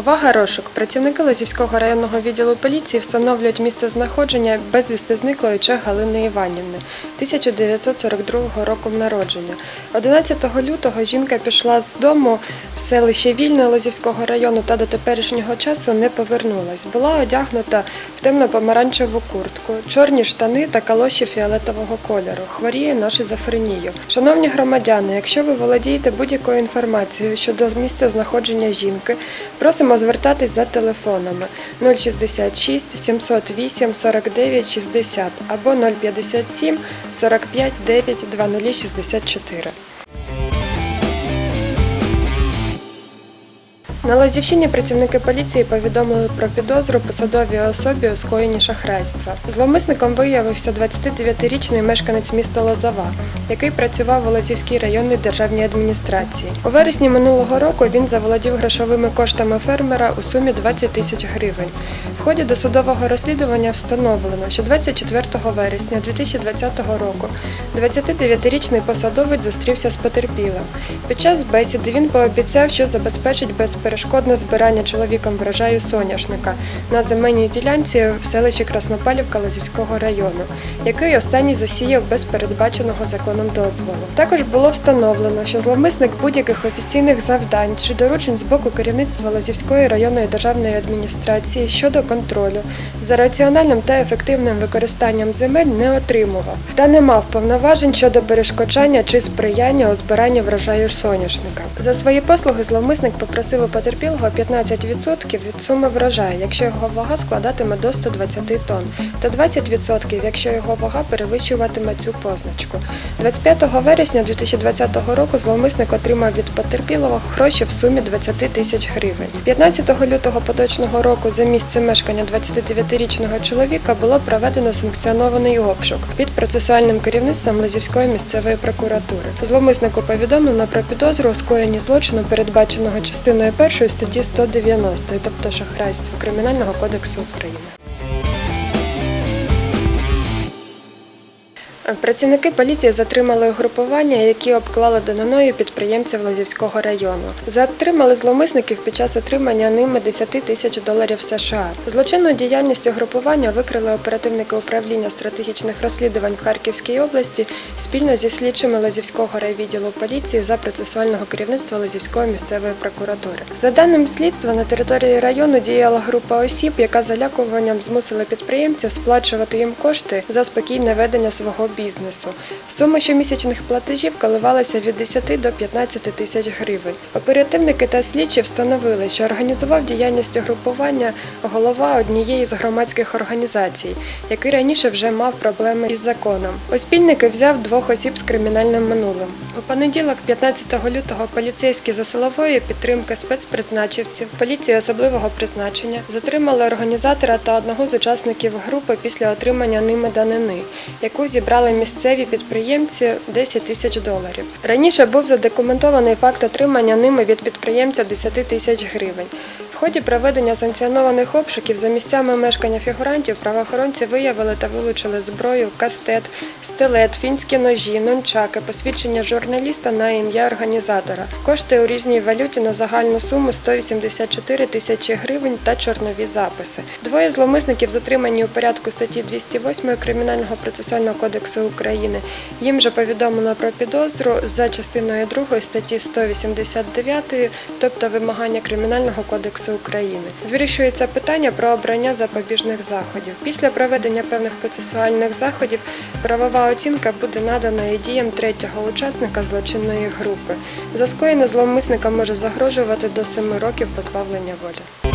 Увага розшук. Працівники Лозівського районного відділу поліції встановлюють місце знаходження безвісти зниклої Чех Галини Іванівни 1942 року народження. 11 лютого жінка пішла з дому в селище Вільне Лозівського району та до теперішнього часу не повернулась. Була одягнута в темно-помаранчеву куртку, чорні штани та калоші фіолетового кольору. Хворіє на шизофренію. Шановні громадяни, якщо ви володієте будь-якою інформацією щодо місця знаходження жінки, просимо звертатись за телефонами 066 708 49 60 або 057 45 9 2064. На Лозівщині працівники поліції повідомили про підозру посадовій особі у скоєнні шахрайства. Зловмисником виявився 29-річний мешканець міста Лозова, який працював у Лозівській районній державній адміністрації. У вересні минулого року він заволодів грошовими коштами фермера у сумі 20 тисяч гривень. В ході досудового розслідування встановлено, що 24 вересня 2020 року 29-річний посадовець зустрівся з потерпілим. Під час бесіди він пообіцяв, що забезпечить безперешкодне збирання чоловіком врожаю соняшника на земельній ділянці в селищі Краснопалівка Лозівського району, який останній засіяв без передбаченого законом дозволу. Також було встановлено, що зловмисник будь-яких офіційних завдань чи доручень з боку керівництва Лозівської районної державної адміністрації щодо контролю за раціональним та ефективним використанням земель не отримував та не мав повноважень щодо перешкоджання чи сприяння у збиранні врожаю соняшника. За свої послуги зловмисник попросив у потерпілого 15% від суми врожаю, якщо його вага складатиме до 120 тонн, та 20%, якщо його вага перевищуватиме цю позначку. 25 вересня 2020 року зловмисник отримав від потерпілого гроші в сумі 20 тисяч гривень. 15 лютого поточного року за місце мешкання 29-річного чоловіка було проведено санкціонований обшук під процесуальним керівництвом Лазівської місцевої прокуратури. Зловмиснику повідомлено про підозру у скоєнні злочину, передбаченого частиною 1 статті 190, тобто шахрайство Кримінального кодексу України. Працівники поліції затримали угрупування, які обклали даниною підприємців Лозівського району. Затримали зловмисників під час отримання ними 10 тисяч доларів США. Злочинну діяльність угрупування викрили оперативники управління стратегічних розслідувань в Харківській області спільно зі слідчими Лозівського райвідділу поліції за процесуального керівництва Лозівської місцевої прокуратури. За даним слідства, на території району діяла група осіб, яка залякуванням змусила підприємців сплачувати їм кошти за спокійне ведення свого бізнесу. Сума щомісячних платежів коливалася від 10 до 15 тисяч гривень. Оперативники та слідчі встановили, що організував діяльність угрупування голова однієї з громадських організацій, який раніше вже мав проблеми із законом. У спільники взяв двох осіб з кримінальним минулим. У понеділок, 15 лютого, поліцейські за силової підтримки спецпризначивців поліції особливого призначення затримали організатора та одного з учасників групи після отримання ними данини, яку зібрали місцеві підприємці 10 тисяч доларів. Раніше був задокументований факт отримання ними від підприємця 10 тисяч гривень. Ході проведення санкціонованих обшуків за місцями мешкання фігурантів правоохоронці виявили та вилучили зброю, кастет, стилет, фінські ножі, нунчаки, посвідчення журналіста на ім'я організатора, кошти у різній валюті на загальну суму 184 тисячі гривень та чорнові записи. Двоє зловмисників затримані у порядку статті 208 Кримінального процесуального кодексу України. Їм же повідомлено про підозру за частиною 2 статті 189, тобто вимагання Кримінального кодексу України. Вирішується питання про обрання запобіжних заходів. Після проведення певних процесуальних заходів правова оцінка буде надана і діям третього учасника злочинної групи. За скоєне зловмисника може загрожувати до 7 років позбавлення волі.